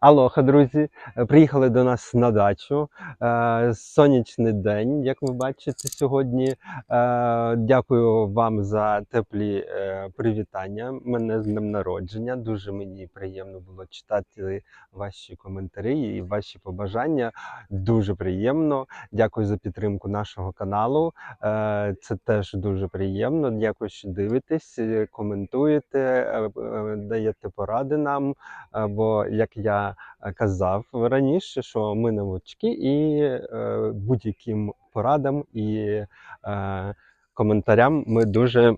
Алоха, друзі! Е, Приїхали до нас на дачу. Е, Сонячний день, як ви бачите сьогодні. Е, Дякую вам за теплі привітання. Мене з днем народження. Дуже мені приємно було читати ваші коментарі і ваші побажання. Дуже приємно. Дякую за підтримку нашого каналу. Це теж дуже приємно. Дякую, що дивитесь, коментуєте, даєте поради нам. Бо як я е, казав раніше, що ми новачки і е, будь-яким порадам і е, коментарям ми дуже.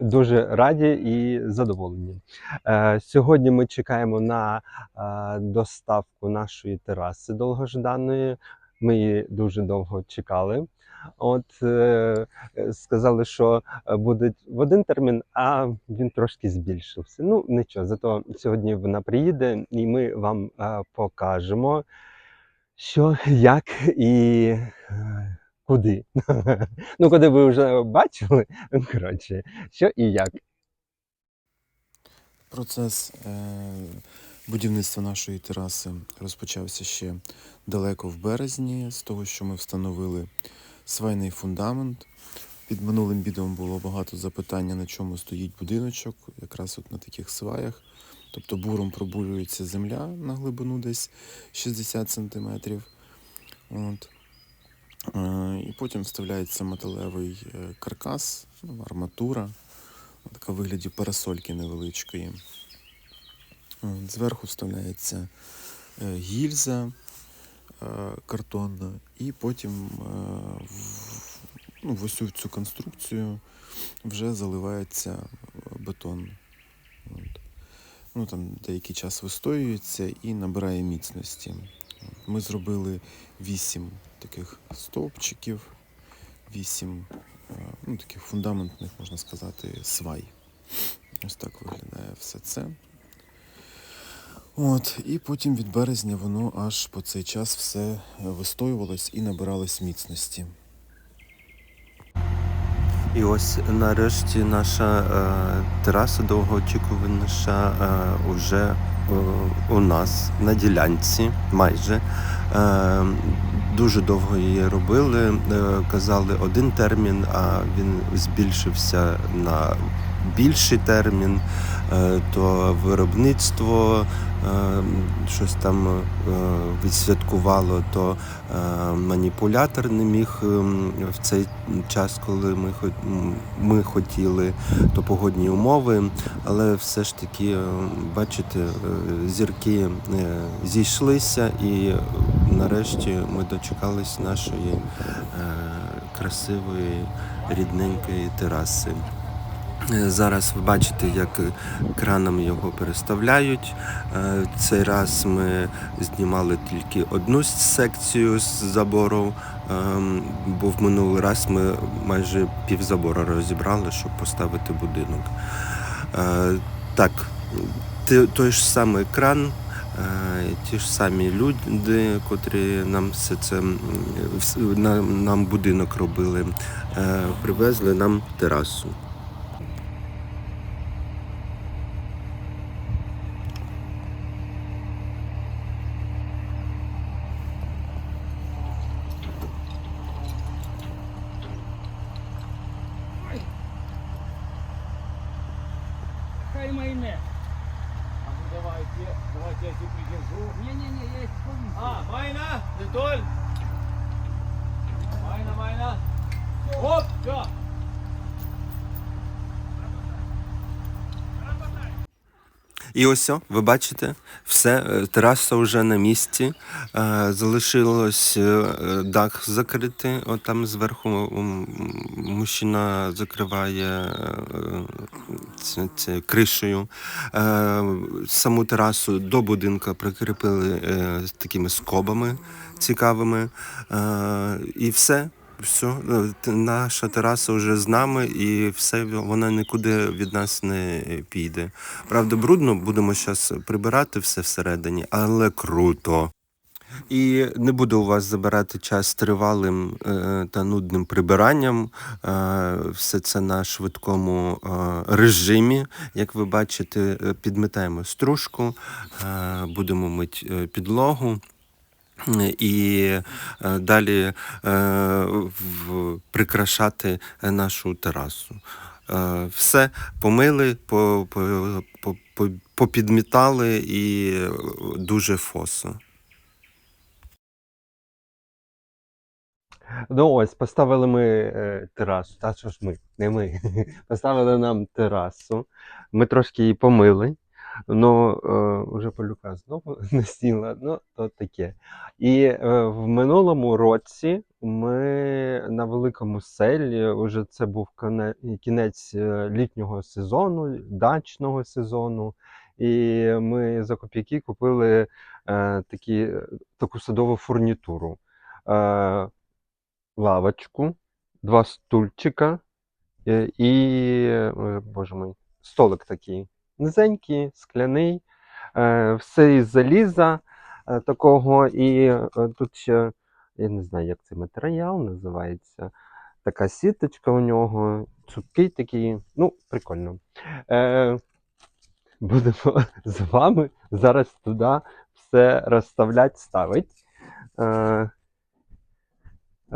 Дуже раді і задоволені. Е, сьогодні ми чекаємо на е, доставку нашої тераси довгожданої. Ми її дуже довго чекали. От е, е, сказали, що е, буде в один термін, а він трошки збільшився. Ну нічого, зато сьогодні вона приїде, і ми вам покажемо, що, як і куди. Ну, куди ви вже бачили, коротше, що і як. Процес е, будівництва нашої тераси розпочався ще далеко в березні, з того, що ми встановили свайний фундамент. Під минулим відео було багато запитання, на чому стоїть будиночок, якраз от на таких сваях. Тобто буром пробурюється земля на глибину десь 60 см. От. Е, І потім вставляється металевий е, каркас, ну, арматура, така в вигляді парасольки невеличкої. От, Зверху вставляється е, гільза картонна, і потім е, ну, в ось цю конструкцію вже заливається бетон. От. Ну, там деякий час вистоюється і набирає міцності. Ми зробили вісім таких стовпчиків, вісім е, ну, таких фундаментних, можна сказати, свай. Ось так виглядає все це. От, і потім від березня воно аж по цей час все вистоювалось і набиралось міцності. І ось нарешті наша е, тераса довгоочікуваніша е, уже е, у нас на ділянці майже. Е, дуже довго її робили. Е, казали один термін, а він збільшився на більший термін. Е, то виробництво е, щось там е, відсвяткувало, то е, маніпулятор не міг ем, в цей час, коли ми, хотіли, то погодні умови, але все ж таки, е, бачите, е, зірки е, зійшлися і е, нарешті ми дочекались нашої е, красивої рідненької тераси. Зараз ви бачите, як краном його переставляють. Е, Цей раз ми знімали тільки одну секцію з забору, ем, бо в минулий раз ми майже пів забору розібрали, щоб поставити будинок. Е, Так, той ж самий кран. е, Ті ж самі люди, котрі нам все це нам, будинок робили, привезли нам терасу. Майне. А ну давайте, давайте я тебе придержу. Не-не-не, я их помню. А, Майна, Детоль. І ось, ви бачите, все, е, тераса вже на місці. Е, Залишилось е, дах закрити. От там зверху мужчина закриває це, це кришею. Саму терасу до будинку прикріпили такими скобами цікавими. І все. Все, наша тераса вже з нами, і все вона нікуди від нас не піде. Правда, брудно будемо зараз прибирати все всередині, але круто. І не буду у вас забирати час тривалим е, та нудним прибиранням. Е, все це на швидкому е, режимі. Як ви бачите, підметаємо стружку, будемо мити підлогу. І е, далі е, прикрашати нашу терасу. Е, все помили, по, по, по, по, попідмітали і дуже фосо. Ну ось, поставили ми терасу. Та що ж ми? Не ми. Поставили нам терасу. Ми трошки її помили. Ну, вже полюка знову насіла, ну, то таке. І е, в минулому році ми на великому селі, уже це був кінець е, літнього сезону, дачного сезону. І ми за копійки купили такі, таку садову фурнітуру. Лавочку, два стульчика і, боже мой, столик такий низенький, скляний, е, все із заліза е, такого, і е, тут ще, я не знаю, як цей матеріал називається. Така сіточка у нього, цупкий такий, ну, прикольно. Е, будемо з вами зараз туди все розставляти, ставити. Е,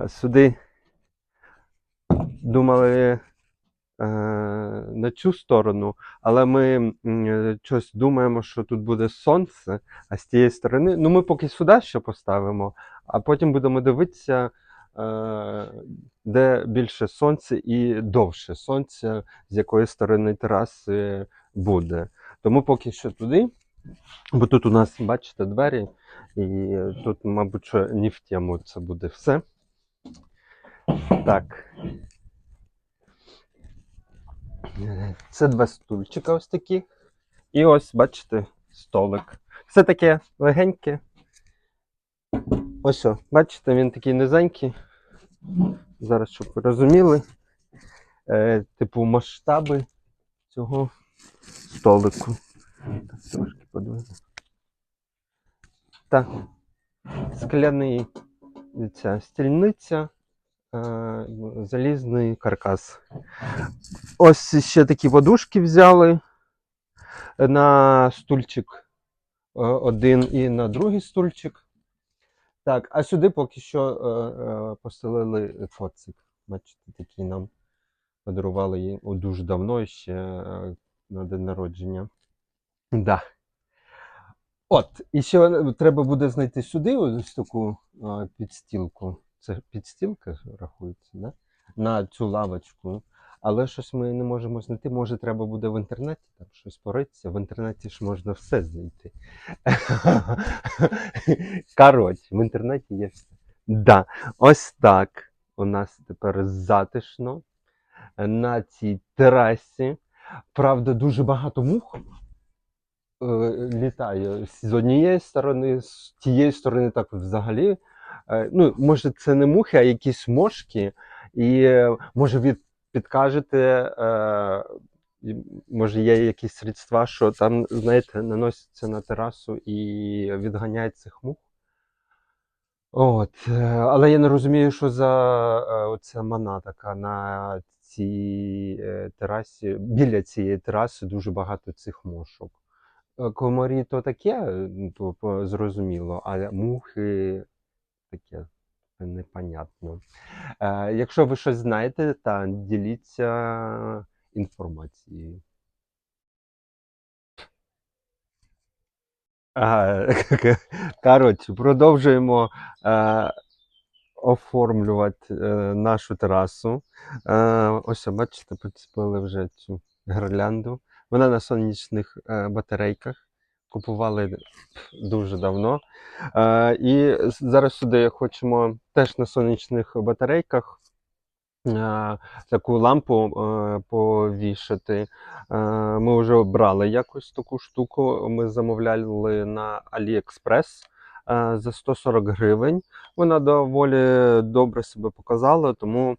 Сюди думали на цю сторону, але ми е, щось думаємо, що тут буде сонце, а з тієї сторони. Ну, ми поки сюди ще поставимо, а потім будемо дивитися, е, де більше сонця і довше сонця, з якої сторони тераси буде. Тому поки що туди. Бо тут у нас, бачите, двері, і тут, мабуть, що не в тему це буде все. Так. Це два стульчика ось такі. І ось, бачите, столик. Все таке легеньке. Ось, о, бачите, він такий низенький. Зараз, щоб ви розуміли. Е, типу масштаби цього столику. Так, трошки подвину. Так. Скляний ця стільниця залізний каркас. Ось ще такі подушки взяли на стульчик е, один і на другий стульчик. Так, а сюди поки що е, е, постелили фоцик. Бачите, такий нам подарували її дуже давно ще е, на день народження. Да. От, і ще треба буде знайти сюди ось таку е, підстілку. Це підстілка рахується, да? на цю лавочку. Але щось ми не можемо знайти. Може, треба буде в інтернеті там щось поритися. В інтернеті ж можна все знайти. Коротше, в інтернеті є все. Да. Ось так у нас тепер затишно на цій терасі. Правда, дуже багато мух е, літає з однієї сторони, з тієї сторони так взагалі. Е, ну, може, це не мухи, а якісь мошки. І е, може ви підкажете, е, може є якісь средства, що там, знаєте, наносяться на терасу і відганяють цих мух. От, але я не розумію, що за оця мана така на цій терасі, біля цієї тераси дуже багато цих мошок. Комарі то таке, ну, то зрозуміло, а мухи таке непонятно. Е, якщо ви щось знаєте, та діліться інформацією. Коротше, продовжуємо е, оформлювати е, нашу терасу. Е, ось, бачите, поцепили вже цю гірлянду. Вона на сонячних е, батарейках. Купували дуже давно. Е, і зараз сюди хочемо теж на сонячних батарейках е, таку лампу е, повішати. Ми вже брали якось таку штуку. Ми замовляли на AliExpress за 140 гривень. Вона доволі добре себе показала, тому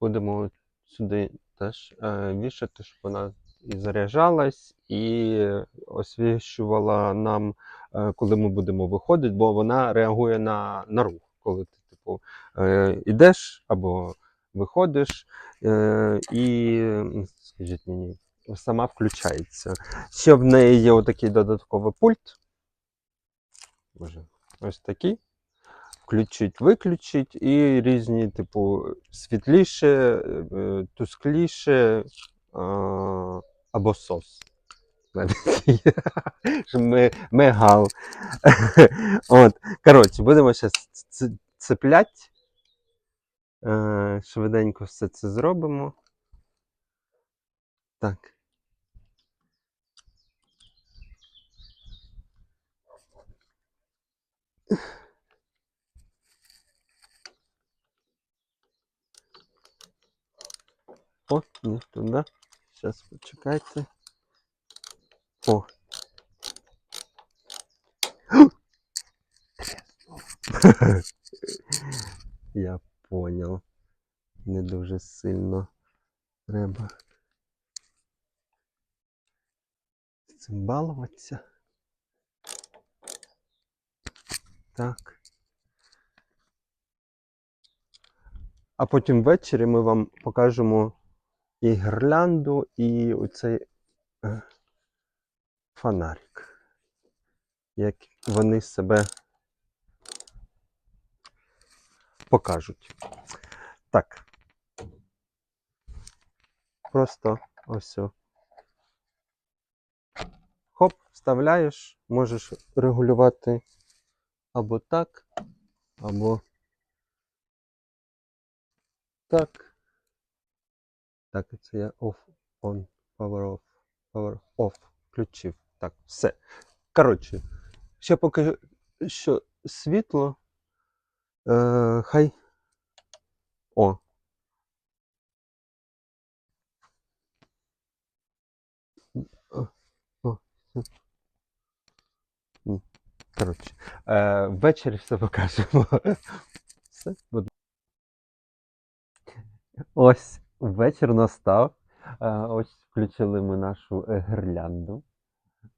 будемо сюди теж вішати, щоб вона і заряджалась, і освіщувала нам е, коли ми будемо виходити, бо вона реагує на, на рух, коли ти, типу, е, йдеш або виходиш, е, і, скажіть мені, сама включається. Ще в неї є отакий додатковий пульт. Боже, ось такий. Включить, виключить, і різні, типу, світліше, тускліше або сос. Мегал. От, коротше, будемо зараз цеплять. Е, Швиденько все це зробимо. Так. О, не туди. Зараз почекайте. О. Я понял. Не дуже сильно треба з цим балуватися. Так. А потім ввечері ми вам покажемо і гірлянду, і оцей е, фонарик. Як вони себе покажуть. Так. Просто ось. Хоп, вставляєш, можеш регулювати або так, або так. Так, це я off, on, power off, power off. Включив. Так, все. Коротше, ще поки що світло. Е, хай. О. О, о, Коротше. Е, ввечері все покажемо. Все, будь Ось вечір настав. Е, Ось включили ми нашу е, гірлянду.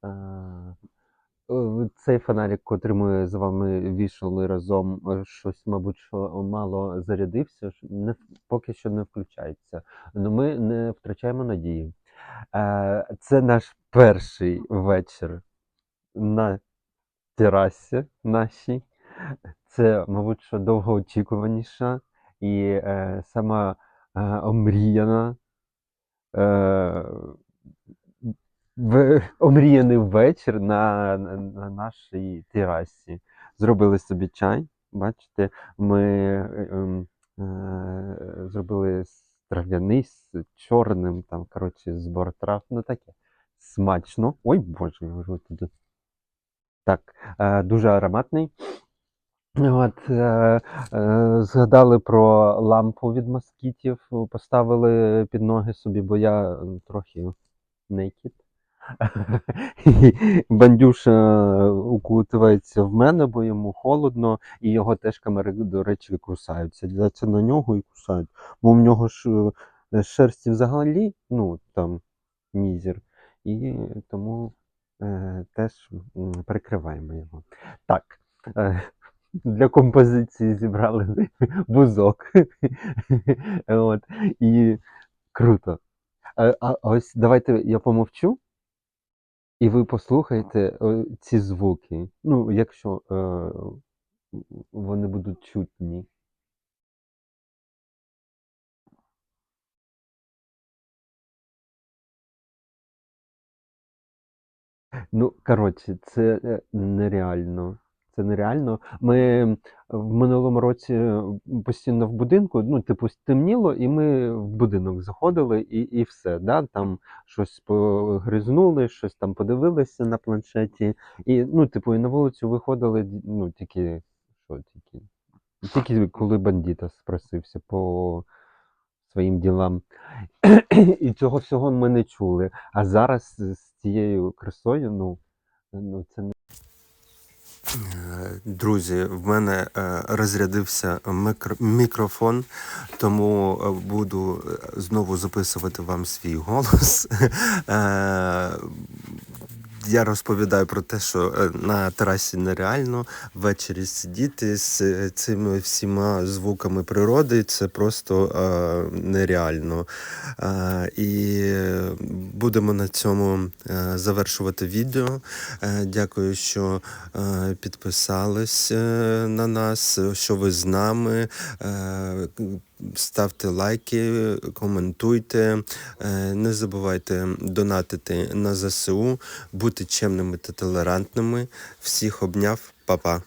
Е, Цей фонарик, котрий ми з вами вішали разом, щось, мабуть, що мало зарядився, не, поки що не включається. Но ми не втрачаємо надії. Це наш перший вечір на терасі нашій. Це, мабуть, що довгоочікуваніша і сама омріяна. Е, в, омріяний вечір на, на, на нашій терасі. Зробили собі чай. Бачите, ми е, е, зробили трав'яний з чорним, там, коротше, збор трав. Ну таке. Смачно. Ой, боже, я вже туди. Так, е, дуже ароматний. От, е, е, згадали про лампу від москітів, поставили під ноги собі, бо я трохи. І Бандюша укутується в мене, бо йому холодно, і його теж камери, до речі, кусаються. Дивляться на нього і кусають. Бо в нього ж е, шерсті взагалі, ну там мізер. І тому е, теж прикриваємо його. Так. Е, для композиції зібрали бузок. От. І круто. А, а ось давайте я помовчу, і ви послухайте ці звуки. Ну, якщо е, вони будуть чутні. Ну, коротше, це е, нереально. Це нереально. Ми в минулому році е, постійно в будинку, ну, типу, стемніло, і ми в будинок заходили, і, і все. Да? Там щось погризнули, щось там подивилися на планшеті. І, ну, типу, і на вулицю виходили, ну, тільки, що тільки, тільки коли бандита спросився по своїм ділам. І цього всього ми не чули. А зараз з цією красою, ну, ну це не. Друзі, в мене е, розрядився мікрофон, тому е, буду е, знову записувати вам свій голос. Я розповідаю про те, що е, на терасі нереально ввечері сидіти з е, цими всіма звуками природи. Це просто е, нереально. Е, і будемо на цьому е, завершувати відео. Е, дякую, що е, підписались на нас, що ви з нами. Е, Ставте лайки, коментуйте, е, не забувайте донатити на ЗСУ, бути чемними та толерантними. Всіх обняв, па-па.